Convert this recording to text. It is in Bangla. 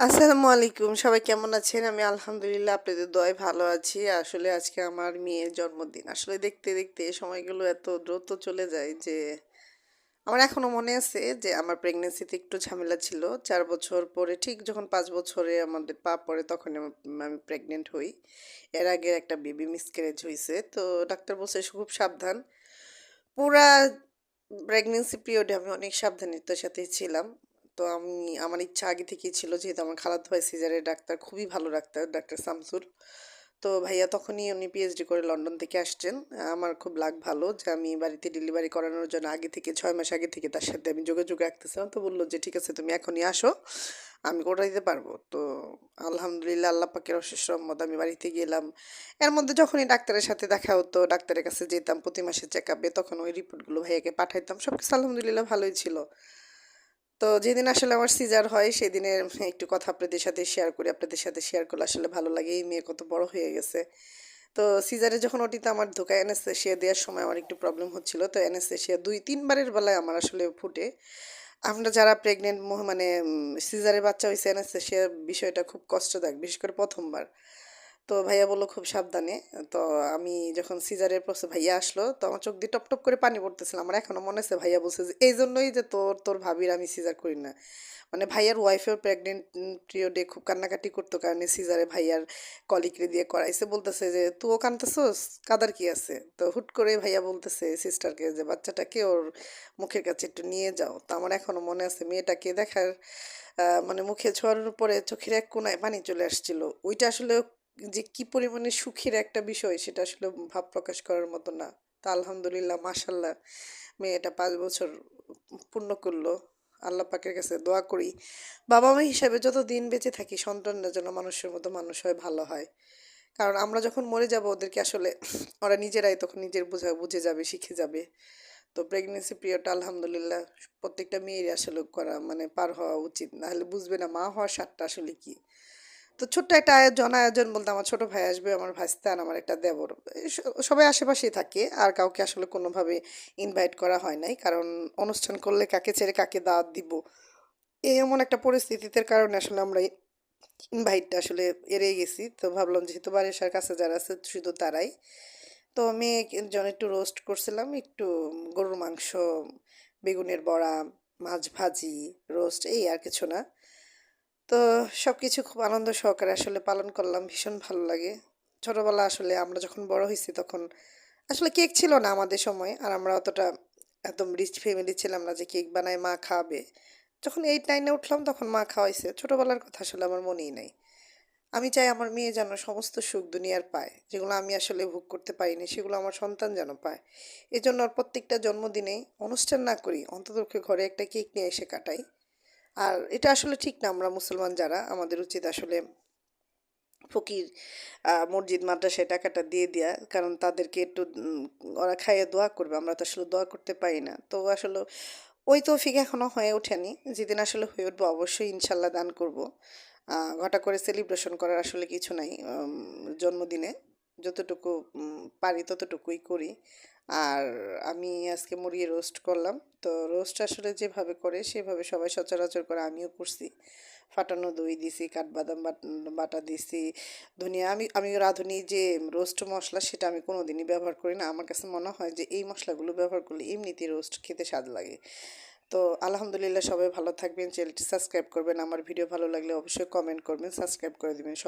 আসসালামু আলাইকুম, সবাই কেমন আছেন? আমি আলহামদুলিল্লাহ আপনাদের দয় ভালো আছি। আসলে আজকে আমার মেয়ের জন্মদিন। আসলে দেখতে দেখতে সময়গুলো এত দ্রুত চলে যায় যে আমার এখনও মনে আছে যে আমার প্রেগনেন্সিতে একটু ঝামেলা ছিল। চার বছর পরে, ঠিক যখন পাঁচ বছরে আমাদের পা পড়ে তখন আমি প্রেগনেন্ট হই। এর আগে একটা বেবি মিসক্যারেজ হয়েছে তো ডাক্তার বলছে খুব সাবধান। পুরা প্রেগনেন্সি পিরিয়ডে আমি অনেক সাবধানিতার সাথেই ছিলাম। তো আমি, আমার ইচ্ছা আগে থেকেই ছিল যেহেতু আমার খালাতো ভাই সিজারের ডাক্তার, খুবই ভালো ডাক্তার ডাক্তার শামসুর। তো ভাইয়া তখনই উনি পিএইচডি করে লন্ডন থেকে আসছেন। আমার খুব লাগ ভালো যে আমি বাড়িতে ডেলিভারি করানোর জন্য আগে থেকে, ছয় মাস আগে থেকে তার সাথে আমি যোগাযোগ রাখতেছিলাম। তো বলল যে, ঠিক আছে, তুমি এখনই আসো, আমি করে দিতে পারব। তো আলহামদুলিল্লাহ আল্লাহ পাকের অশেষ রহমত, আমি বাড়িতে গেলাম। এর মধ্যে যখনই ডাক্তারের সাথে দেখা হতো, ডাক্তারের কাছে যেতাম, প্রতি মাসে চেক আপে তখন ওই রিপোর্টগুলো ভাইয়াকে পাঠাইতাম। সব কিছু আলহামদুলিল্লাহ ভালোই ছিল। তো যেদিন আসলে আমার সিজার হয় সেদিনের একটু কথা আপনাদের সাথে শেয়ার করি। আপনাদের সাথে শেয়ার করলে আসলে ভালো লাগে। এই মেয়ে কত বড় হয়ে গেছে। তো সিজারে যখন ওটিতে আমার ধোকায় এনেস্থেশিয়া দেওয়ার সময় আমার একটু প্রবলেম হচ্ছিল। তো এনেস্থেশিয়া দুই, তিনবারের বেলায় আমার আসলে ফুটে। আমরা যারা প্রেগনেন্ট মানে সিজারে বাচ্চা হয়েছে এনেস্থেশিয়া বিষয়টা খুব কষ্টদায়ক, বিশেষ করে প্রথমবার। তো ভাইয়া বলল খুব সাবধানে। তো আমি যখন সিজারের প্রসে ভাইয়া আসলো, তো আমার চোখ দিয়ে টপ টপ করে পানি পড়তেছিল। আমার এখনও মনে আছে ভাইয়া বলছে যে, এই জন্যই যে তোর তোর ভাবির আমি সিজার করি না। মানে ভাইয়ার ওয়াইফেও প্রেগনেন্ট পিরিয়ডে খুব কান্নাকাটি করতো কারণে সিজারে ভাইয়ার কলিকরে দিয়ে করাইছে। বলতেছে যে তুও কানতেছোস? কাদার কি আছে? তো হুট করে ভাইয়া বলতেছে সিস্টারকে যে, বাচ্চাটাকে ওর মুখের কাছে একটু নিয়ে যাও। তো আমার এখনও মনে আছে মেয়েটাকে দেখার মানে মুখে ছোঁয়ার পরে চোখের এক কোনায় পানি চলে আসছিল। ওইটা আসলে যে কি পরিমাণে সুখের একটা বিষয় সেটা আসলে ভাব প্রকাশ করার মতো না। তা আলহামদুলিল্লাহ মাসাল্লাহ মেয়েটা পাঁচ বছর পূর্ণ করল। আল্লাহ পাকের কাছে দোয়া করি। বাবা মা হিসাবে যত দিন বেঁচে থাকি, সন্তানরা যেন মানুষের মতো মানুষ হয় ভালো হয়। কারণ আমরা যখন মরে যাব, ওদেরকে আসলে ওরা নিজেরাই তখন নিজের বোঝা, বুঝে যাবে, শিখে যাবে। তো প্রেগনেন্সি পিরিয়ডটা আলহামদুলিল্লাহ প্রত্যেকটা মেয়েরই আসলে করা মানে পার হওয়া উচিত। নাহলে বুঝবে না মা হওয়ার স্বাদটা আসলে কী। তো ছোট্ট একটা আয়োজন আয়োজন বলতে আমার ছোট ভাই আসবে, আমার ভাইস্তা আর আমার একটা দেবর। সবাই আশেপাশেই থাকে, আর কাউকে আসলে কোনোভাবে ইনভাইট করা হয় নাই, কারণ অনুষ্ঠান করলে কাকে ছেড়ে কাকে দাওয়াত দিব, এই এমন একটা পরিস্থিতিতে কারণে আসলে আমরা ইনভাইটটা আসলে এড়িয়ে গেছি। তো ভাবলাম যেহেতু বাড়ির কাছে যারা আছে, শুধু তারাই। তো মেয়ে জন একটু রোস্ট করছিলাম, একটু গরুর মাংস, বেগুনের বড়া, মাছ ভাজি রোস্ট এই আর কিছু না। তো সব কিছু খুব আনন্দ সহকারে আসলে পালন করলাম, ভীষণ ভালো লাগে। ছোটোবেলা আসলে আমরা যখন বড় হয়েছি তখন আসলে কেক ছিল না আমাদের সময়, আর আমরা অতটা একদম রিচ ফ্যামিলি ছিলাম না যে কেক বানায় মা খাওয়াবে যখন এইট নাইনে উঠলাম তখন মা খাওয়াইছে। ছোটোবেলার কথা আসলে আমার মনেই নাই। আমি চাই আমার মেয়ে যেন সমস্ত সুখ দুনিয়ার পায়, যেগুলো আমি আসলে ভোগ করতে পারিনি, সেগুলো আমার সন্তান যেন পায়। এজন্য প্রত্যেকটা জন্মদিনেই অনুষ্ঠান না করি অন্তত ঘরে একটা কেক নিয়ে এসে কাটাই। আর এটা আসলে ঠিক না, আমরা মুসলমান যারা, আমাদের উচিত আসলে ফকির মসজিদ, মাদ্রাসায় টাকাটা দিয়ে দেওয়া কারণ তাদেরকে একটু ওরা খাইয়ে দোয়া করবে, আমরা তো আসলে দোয়া করতে পারি না। তো আসলে ওই তৌফিক এখনও হয়ে ওঠেনি, যেদিন আসলে হয়ে উঠবো অবশ্যই ইনশাল্লাহ দান করব। ঘটা করে সেলিব্রেশন করার আসলে কিছু নাই জন্মদিনে যতটুকু পারি ততটুকুই করি। আর আমি আজকে মুরগি রোস্ট করলাম। তো রোস্ট আসলে যেভাবে করে সেভাবে সবাই সচরাচর করে। আমিও করছি। ফাটানো দই দিছি, কাঠবাদাম বাটা দিছি, ধনিয়া। আমি আমি রাঁধুনি যে রোস্ট মশলা সেটা আমি কোনো দিনই ব্যবহার করি না। আমার কাছে মনে হয় যে এই মশলাগুলো ব্যবহার করলে এমনিতে রোস্ট খেতে স্বাদ লাগে। তো আলহামদুলিল্লাহ সবাই ভালো থাকবেন। চ্যানেলটি সাবস্ক্রাইব করবেন। আমার ভিডিও ভালো লাগলে অবশ্যই কমেন্ট করবেন সাবস্ক্রাইব করে দেবেন। সবাই